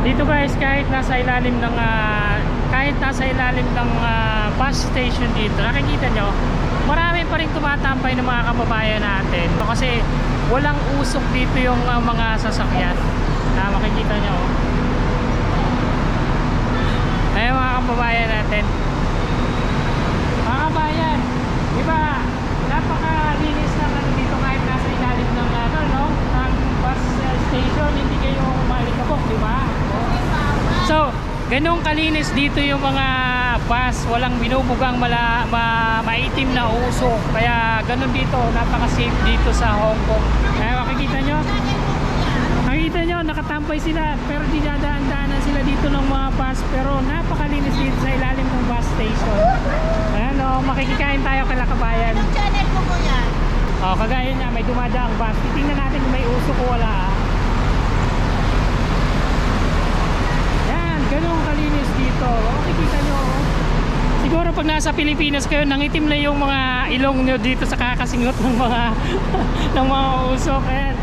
Dito guys, kahit nasa ilalim ng ah, kahit nasa ilalim ng ah, bus station dito, nakikita nyo, marami pa rin tumatambay ng mga kababayan natin. Kasi walang usok dito yung ah, mga sasakyan. Na makikita nyo. Ayun mga kababayan natin. Mga kabayan, di ba, napakalinis ng ano dito kahit nasa ilalim ng ano, no? Ng bus uh, station, hindi kayo malikabok, di ba? Ganun kalinis dito yung mga bus, walang binubugang mala, ma, maitim na usok. Kaya ganun dito, napaka-safe dito sa Hong Kong. Kaya makikita nyo, Nakita nyo, nakatampay sila pero dinadaan-daanan sila dito ng mga bus pero napakalinis dito sa ilalim ng bus station. Ayan o, makikikain tayo kay Lakabayan. Anong channel mo po yan? O, kagaya niya, may dumadaang bus. Titingnan natin kung may usok o wala. ah. Yan, ganun kalinis dito. O, Makikita nyo. Siguro pag nasa Pilipinas kayo, nangitim na yung mga ilong nyo dito sa kakasingot ng mga ng mga usok. Ayan.